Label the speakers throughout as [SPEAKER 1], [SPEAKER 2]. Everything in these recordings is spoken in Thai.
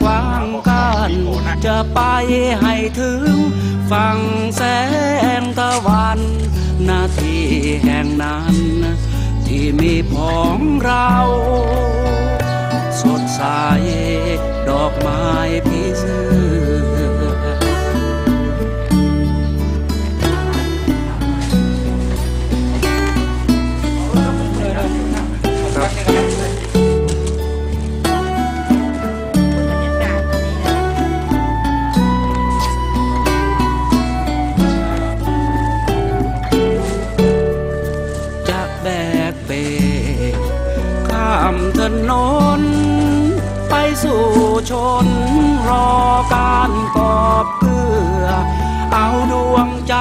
[SPEAKER 1] กว้างกันจะไปให้ถึงฝั่งแสงตะวันนาทีแห่งนั้น ที่มีผองเรา สดใสดอกไม้พิเศษ ชนรอการกอบเพื่อ เอาดวงใจ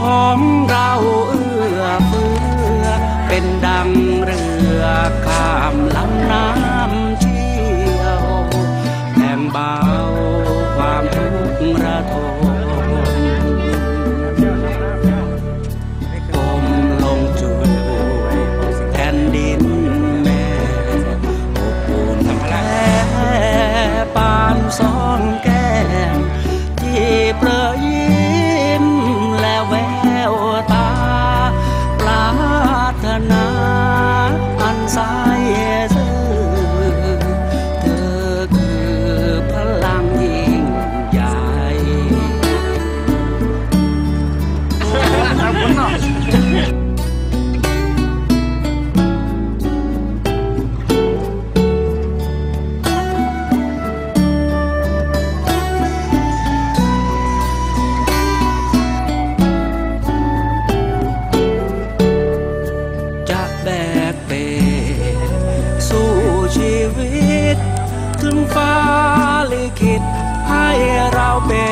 [SPEAKER 1] ของเราเอื้อเฟื้อเป็นดังเรือข้ามลำน้ำ ถึงฟ้าลิขิตให้เราเป็น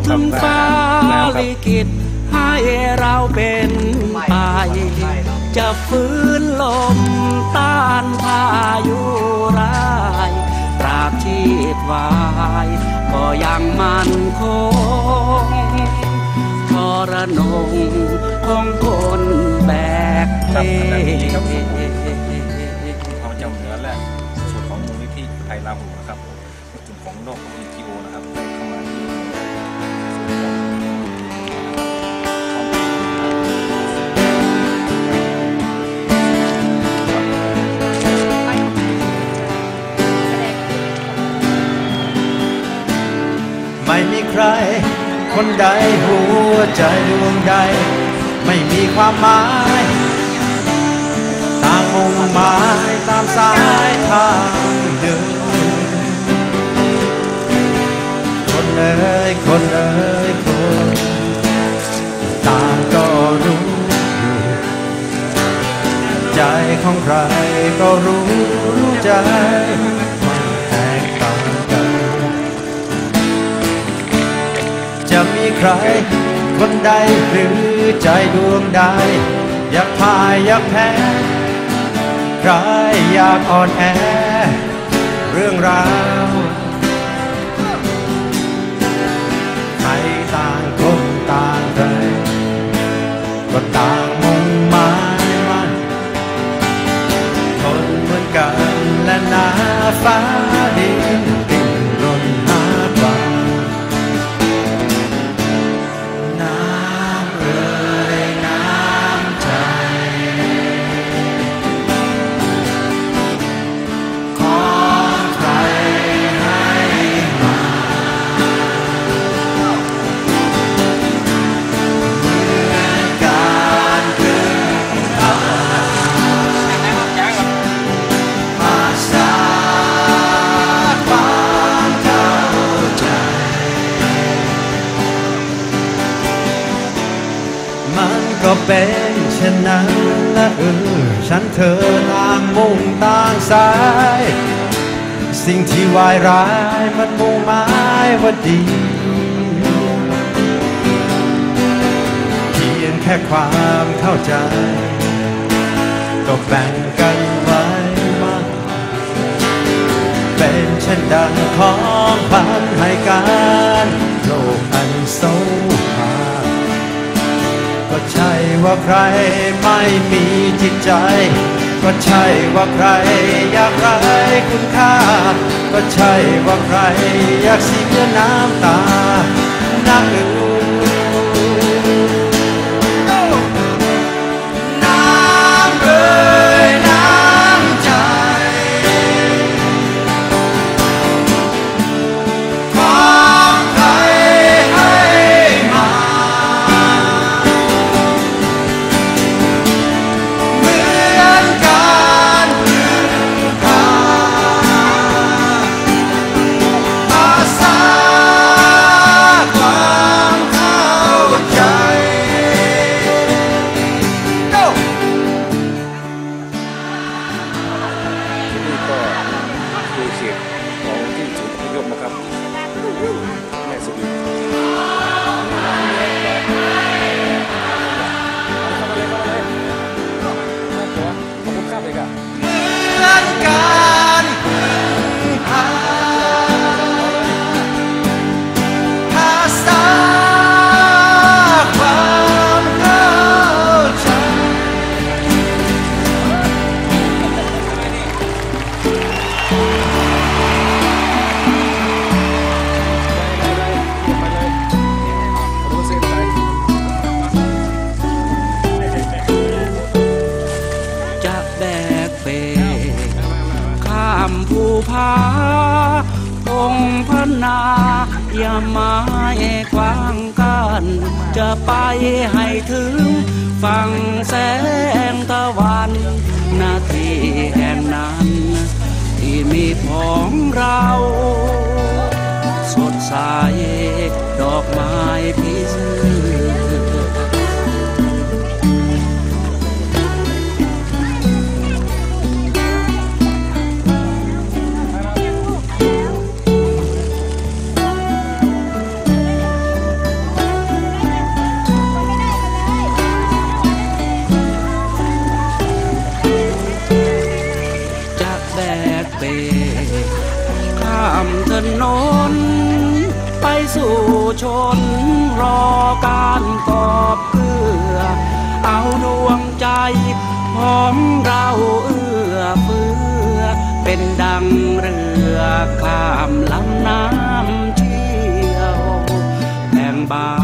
[SPEAKER 1] มีเค
[SPEAKER 2] รับ
[SPEAKER 1] ฟ้าลิขิตให้เราเป็นไปจะฟื้นลมต้านพายุร้ายตราบชีพวายก็ยังมั่นคงทรนงของคนแบกเป
[SPEAKER 2] ใคร
[SPEAKER 3] คนใดหัวใจดวงใด ไม่มีความหมายต่างมุ่งหมายตามสายทางเดินคนเอ๋ยคนเอ๋ยคนต่างก็รู้อยู่ใจของใครก็รู้รู้ใจ ใคร คนใดหรือใจดวงใด อยากพ่ายอยากแพ้ใครอยากอ่อนแอ เรื่องราวใครต่างคนต่างใจก็ต่างมุ่งหมายมันคนเหมือนกันและหนาฟ้า ฉันเธอต่างมุ่งต่างสาย สิ่งที่วายร้ายมันมุ่งหมายว่าดีเพียงแค่ความเข้าใจ ก็แบ่งกันไว้มากเป็นเช่นดังของพันให้การโลกอันโซภาก็ ใช่ว่าใครไม่มีจิตใจ ก็ใช่ว่าใครอยากไรคุณค่า ก็ใช่ว่าใครอยากเสียน้ำตานักหนู ให้
[SPEAKER 1] ถึงฝั่งแสงตะวันนาทีแห่งนั้น ที่มีของเรา ถนน ไปสู่ชนรอการกอบเพื่อ เอาดวงใจของเราเอื้อเฟื้อ เป็นดังเรือข้ามลำน้ำเชี่ยวแบ่งบา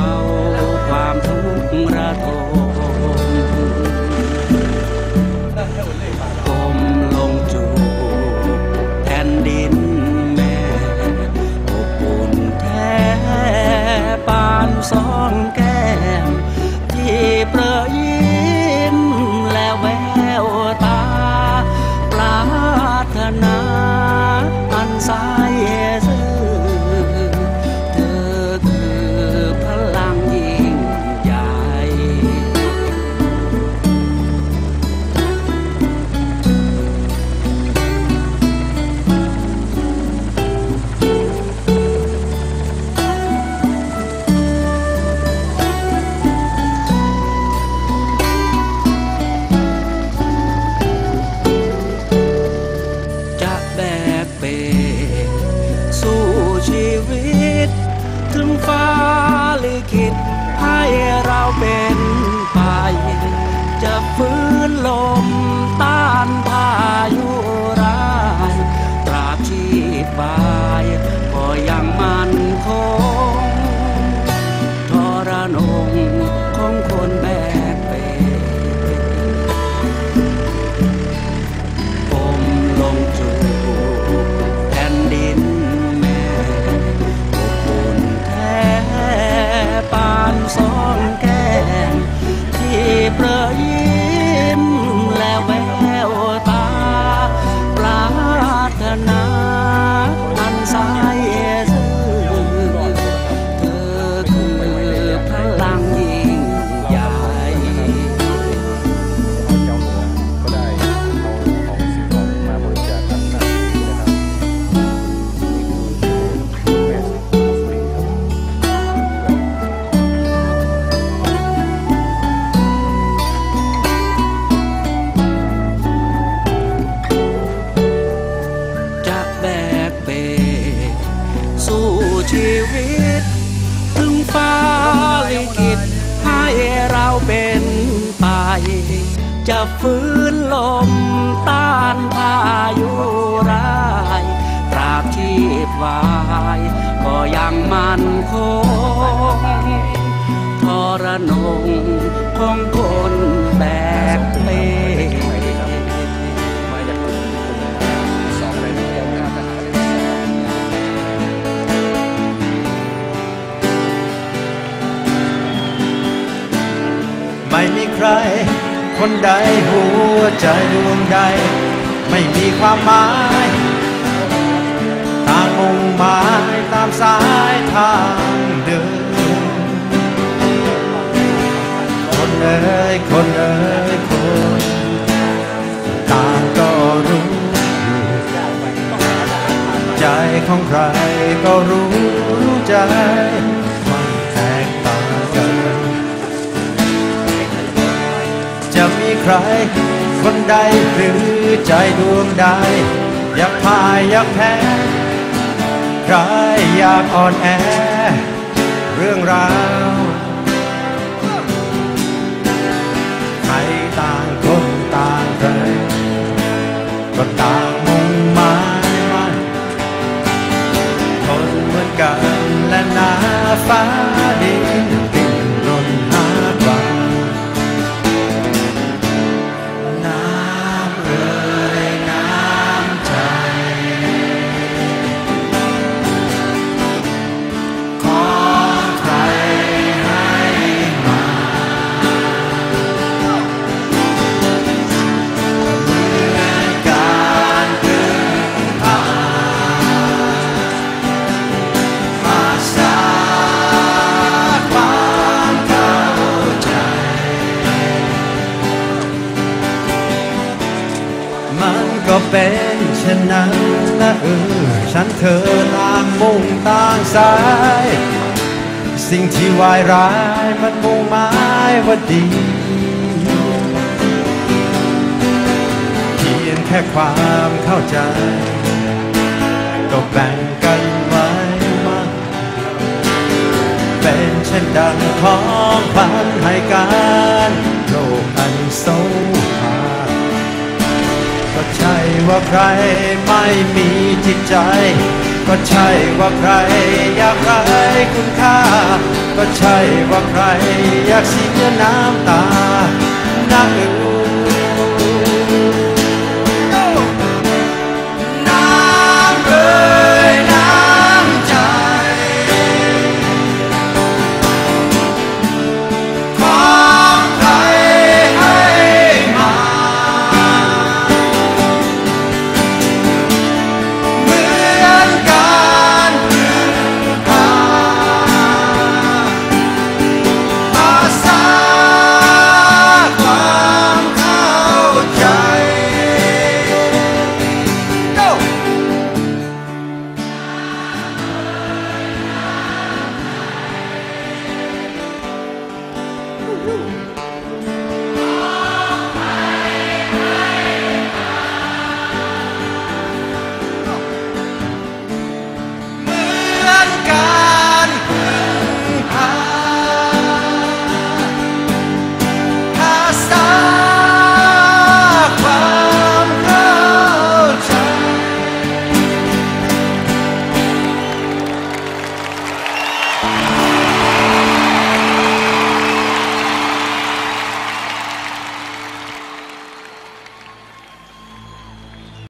[SPEAKER 1] เป็นไป จะฟื้นลม ฟื้นลมต้านพายุร้ายตราบชีพวาย ก็ยังมั่นคงทรนงของคนแบกเป
[SPEAKER 2] รนะทหาร
[SPEAKER 3] ไม่มีใคร คนใดหัวใจดวงใด ไม่มีความหมายต่างมุ่งหมายตามสายทางเดิน คนเอ๋ยคนเอ๋ยคนต่างก็รู้ ใจของใครก็รู้รู้ใจ ร คนใดหรือใจดวงใด อยากพ่ายอยากแพ้ใครอยากอ่อนแอ เรื่องราวใครต่างคนต่างใจก็ต่างมุ่งหมายมันคนเหมือนกันและหน้าฟ้าดินางมุ่งต่างสาย สิ่งที่วายร้ายมันมุ่งหมายว่าดีเพียงแค่ความเข้าใจ ก็แบ่งกันไว้มาเป็นเช่นดังของขวัญให้การโลกอันโซภาก็ใช่ว่าใครไม่มีจิตใจ ก็ใช่ว่าใครอยากไรคุณค่า ก็ใช่ว่าใครอยากเสียน้ำตาหน้าอืน้